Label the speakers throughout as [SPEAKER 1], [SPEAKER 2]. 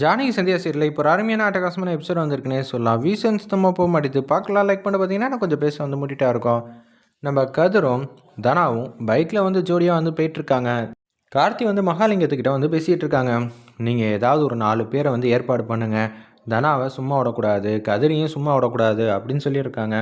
[SPEAKER 1] ஜானகி சந்தியா சீரில் இப்போ ஒரு அருமையான அட்டகாசமான எபிசோட் வந்திருக்குனே சொல்லலாம். வீசன் சுத்தமாக போக மாட்டேது பார்க்கலாம். லைக் பண்ண பார்த்தீங்கன்னா நான் கொஞ்சம் பேச வந்து முட்டிட்டா இருக்கும். நம்ம கதிரும் தனாவும் பைக்கில் வந்து ஜோடியாக வந்து போயிட்டுருக்காங்க. கார்த்தி வந்து மகாலிங்கத்துக்கிட்ட வந்து பேசிகிட்டு இருக்காங்க நீங்கள் ஏதாவது ஒரு நாலு பேரை வந்து ஏற்பாடு பண்ணுங்கள் தனாவை சும்மா விடக்கூடாது கதிரையும் சும்மா விடக்கூடாது அப்படின்னு சொல்லியிருக்காங்க.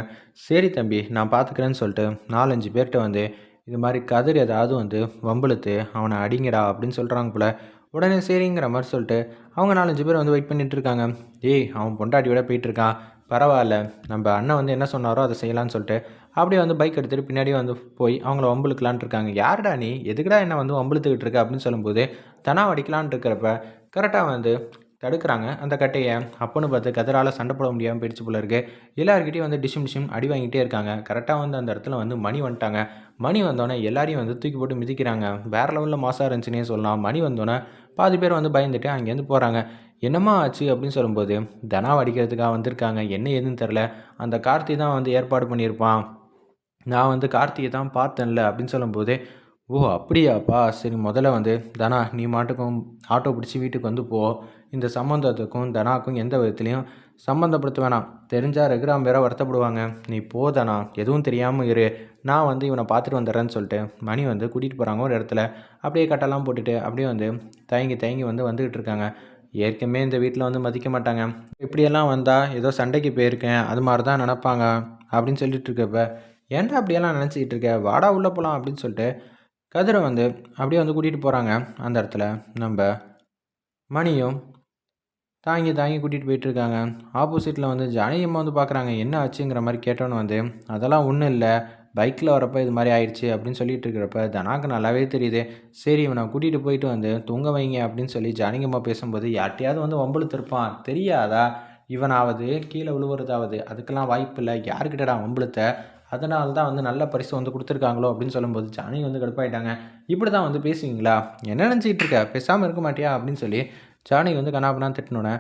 [SPEAKER 1] சரி தம்பி நான் பார்த்துக்கிறேன்னு சொல்லிட்டு நாலஞ்சு பேர்கிட்ட வந்து இது மாதிரி கதிர் ஏதாவது வந்து வம்பளுத்து அவனை அடிங்கடா அப்படின்னு சொல்கிறாங்க போல. உடனே சரிங்கிற மாதிரி சொல்லிட்டு அவங்க நாலஞ்சு பேர் வந்து வெயிட் பண்ணிட்டுருக்காங்க ஏய் அவன் பொண்டாட்டியோட போயிட்டுருக்கான் பரவாயில்ல. நம்ம அண்ணன் வந்து என்ன சொன்னாரோ அதை செய்யலான்னு சொல்லிட்டு அப்படியே வந்து பைக் எடுத்துகிட்டு பின்னாடி வந்து போய் அவங்கள வம்புழுக்கலான் இருக்காங்க. யாருடா நீ? எதுக்குடா என்ன வந்து வம்புழுத்துக்கிட்டு இருக்க அப்படின்னு சொல்லும்போது தனா அடிக்கலான் இருக்கிறப்ப கரெக்டாக வந்து தடுக்கிறாங்க. அந்த கட்டையை அப்போன்னு பார்த்து கதிரால் சண்டை போட முடியாமல் போயிடுச்சு போல இருக்கு. எல்லாருக்கிட்டையும் வந்து டிஷிம் டிஷிம் அடி வாங்கிட்டே இருக்காங்க. கரெக்டாக வந்து அந்த இடத்துல வந்து மணி வந்துட்டாங்க. மணி வந்தோடனே எல்லாரையும் வந்து தூக்கி போட்டு மிதிக்கிறாங்க. வேறு லெவலில் மாசாக இருந்துச்சுன்னே சொல்லலாம். மணி வந்தோடனே பாதி பேர் வந்து பயந்துட்டு அங்கேருந்து போகிறாங்க என்னம்மா ஆச்சு அப்படின்னு சொல்லும்போது தனாவை அடிக்கிறதுக்காக வந்திருக்காங்க. என்ன ஏதுன்னு தெரில அந்த கார்த்தி தான் வந்து ஏற்பாடு பண்ணியிருப்பான். நான் வந்து கார்த்தியை தான் பார்த்தேன்ல அப்படின்னு சொல்லும்போது ஓ அப்படியாப்பா. சரி முதல்ல வந்து தனா நீ மாட்டுக்கும் ஆட்டோ பிடிச்சி வீட்டுக்கு வந்து போ. இந்த சம்மந்தத்துக்கும் தனாக்கும் எந்த விதத்துலையும் சம்மந்தப்படுத்த வேணாம். தெரிஞ்சால் ரகுராம் வேற வருத்தப்படுவாங்க. நீ போ தனா எதுவும் தெரியாமல் இரு. நான் வந்து இவனை பார்த்துட்டு வந்துடுறேன்னு சொல்லிட்டு மணி வந்து கூட்டிகிட்டு போகிறாங்க ஒரு இடத்துல. அப்படியே கட்டெல்லாம் போட்டுட்டு அப்படியே வந்து தயங்கி தயங்கி வந்து வந்துக்கிட்டு இருக்காங்க. ஏற்கனவே இந்த வீட்டில் வந்து மதிக்க மாட்டாங்க. இப்படியெல்லாம் வந்தால் ஏதோ சண்டைக்கு போயிருக்கேன் அது மாதிரி தான் நினப்பாங்க அப்படின்னு சொல்லிட்டு இருக்கப்ப ஏன்டா அப்படியெல்லாம் நினச்சிக்கிட்டு இருக்க? வாடா உள்ளே போகலாம் அப்படின்னு சொல்லிட்டு கதிரை வந்து அப்படியே வந்து கூட்டிகிட்டு போகிறாங்க அந்த இடத்துல. நம்ம மணியும் தாங்கி தாங்கி கூட்டிகிட்டு போயிட்டுருக்காங்க ஆப்போசிட்டில் வந்து ஜானகியம்மா வந்து பார்க்குறாங்க என்ன ஆச்சுங்கிற மாதிரி கேட்டோன்னு வந்து அதெல்லாம் ஒன்றும் இல்லை. பைக்கில் வரப்போ இது மாதிரி ஆயிடுச்சு அப்படின்னு சொல்லிட்டு இருக்கிறப்ப தனாக்கு நல்லாவே தெரியுது. சரி இவனை கூட்டிகிட்டு போயிட்டு வந்து தூங்க வைங்க அப்படின்னு சொல்லி ஜானகியம்மா பேசும்போது யார்ட்டையாவது வந்து வம்பளுத்திருப்பான் தெரியாதா? இவனாவது கீழே விழுவுறதாவது அதுக்கெல்லாம் வாய்ப்பு இல்லை. யாருக்கிட்டடா வம்பளுத்த அதனால தான் வந்து நல்ல பரிசு வந்து கொடுத்துருக்காங்களோ அப்படின்னு சொல்லும்போது ஜானகி வந்து கடுப்பாயிட்டாங்க. இப்படி தான் வந்து பேசுவீங்களா? என்ன நினச்சிக்கிட்டு இருக்க? பேசாமல் இருக்க மாட்டியா? அப்படின்னு சொல்லி ஜானகி வந்து கனாபனா திட்டினோடனே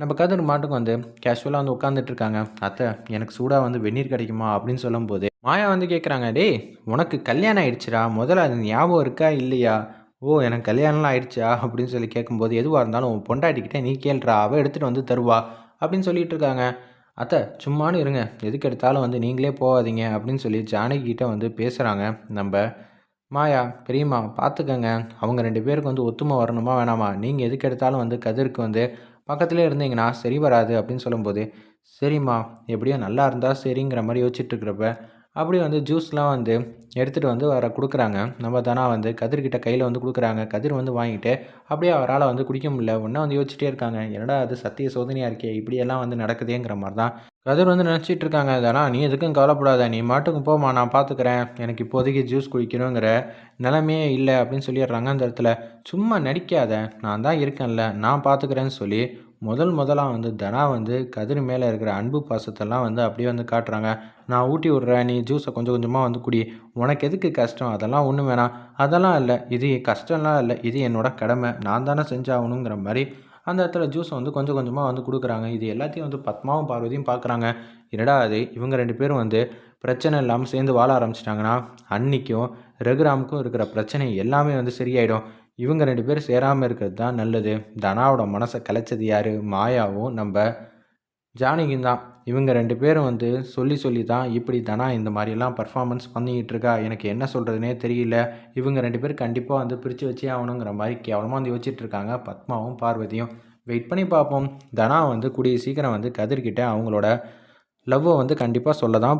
[SPEAKER 1] நம்ம கதிர் மாட்டுக்கு வந்து கேஷுவலாக வந்து உட்காந்துட்டு இருக்காங்க. அத்தை எனக்கு சூடாக வந்து வெந்நீர் கிடைக்குமா? அப்படின்னு சொல்லும்போது மாயா வந்து கேட்குறாங்க டேய் உனக்கு கல்யாணம் ஆயிடுச்சுடா. முதல்ல அது ஞாபகம் இருக்கா இல்லையா? ஓ எனக்கு கல்யாணம்லாம் ஆயிடுச்சா? அப்படின்னு சொல்லி கேட்கும்போது எதுவாக இருந்தாலும் உன் பொண்டாட்டிக்கிட்டே நீ கேள்றா. அவள் எடுத்துகிட்டு வந்து தருவா. அப்படின்னு சொல்லிட்டு இருக்காங்க. அத்தை சும்மானு இருங்க. எதுக்கு எடுத்தாலும் வந்து நீங்களே போகாதீங்க அப்படின்னு சொல்லி ஜானகிட்ட வந்து பேசுகிறாங்க நம்ம மாயா பெரியம்மா பார்த்துக்கங்க அவங்க ரெண்டு பேருக்கு வந்து ஒத்துமை வரணுமா வேணாமா? நீங்கள் எதுக்கு எடுத்தாலும் வந்து கதிருக்கு வந்து பக்கத்துலேயே இருந்தீங்கன்னா சரி வராது அப்படின்னு சொல்லும்போது சரிம்மா எப்படியோ நல்லா இருந்தால் சரிங்கிற மாதிரி யோசிச்சுட்டு இருக்கிறப்ப அப்படி வந்து ஜூஸ்லாம் வந்து எடுத்துகிட்டு வந்து வர கொடுக்குறாங்க. நம்ம தானா வந்து கதிர்கிட்ட கையில் வந்து கொடுக்குறாங்க. கதிர் வந்து வாங்கிட்டு அப்படியே அவரால் வந்து குடிக்க முடியல. ஒன்றா வந்து யோசிச்சுட்டே இருக்காங்க. என்னடா அது சத்திய சோதனையாக இருக்கே? இப்படியெல்லாம் வந்து நடக்குதேங்கிற மாதிரி தான் கதிர் வந்து நினச்சிட்டு இருக்காங்க. தானா நீ எதுக்கும் கவலைப்படாத. நீ மாட்டுக்கும் போமா நான் பார்த்துக்கிறேன் எனக்கு இப்போதைக்கு ஜூஸ் குடிக்கணுங்கிற நிலமையே இல்லை அப்படின்னு சொல்லிடுறாங்க அந்த இடத்துல. சும்மா நடிக்காத. நான் தான் இருக்கேன்ல. நான் பார்த்துக்கிறேன்னு சொல்லி முதல் முதலாக வந்து தனா வந்து கதிர் மேலே இருக்கிற அன்பு பாசத்தெல்லாம் வந்து அப்படியே வந்து காட்டுறாங்க. நான் ஊட்டி விட்றேன் நீ ஜூஸை கொஞ்சம் கொஞ்சமாக வந்து குடி. உனக்கு எதுக்கு கஷ்டம்? அதெல்லாம் ஒன்றும் வேணாம். அதெல்லாம் இல்லை. இது கஷ்டம்லாம் இல்லை. இது என்னோட கடமை. நான் தானே செஞ்சாகணுங்கிற மாதிரி. அந்த இடத்துல ஜூஸை வந்து கொஞ்சம் கொஞ்சமாக வந்து கொடுக்குறாங்க. இது எல்லாத்தையும் வந்து பத்மாவும் பார்வதியும் பார்க்குறாங்க என்னடா அது இவங்க ரெண்டு பேரும் வந்து பிரச்சனை இல்லாமல் சேர்ந்து வாழ ஆரம்பிச்சிட்டாங்கன்னா அன்னிக்கும் ரகுராமுக்கும் இருக்கிற பிரச்சனை எல்லாமே வந்து சரியாயிடும். இவங்க ரெண்டு பேரும் சேராமல் இருக்கிறது தான் நல்லது. தனாவோட மனசை கலைச்சது யார்? மாயாவும் நம்ம ஜானகியும் தான். இவங்க ரெண்டு பேரும் வந்து சொல்லி சொல்லி தான் இப்படி தனா இந்த மாதிரிலாம் பர்ஃபார்மன்ஸ் பண்ணிக்கிட்டு இருக்கா? எனக்கு என்ன சொல்கிறதுனே தெரியல. இவங்க ரெண்டு பேரும் கண்டிப்பாக வந்து பிரித்து வச்சே ஆகணுங்கிற மாதிரி கேவலமாக வந்து யோசிச்சுட்டு இருக்காங்க பத்மாவும் பார்வதியும். வெயிட் பண்ணி பார்ப்போம். தனா வந்து கூடிய சீக்கிரம் வந்து கதிர்கிட்ட அவங்களோட லவ்வை வந்து கண்டிப்பாக சொல்ல தான்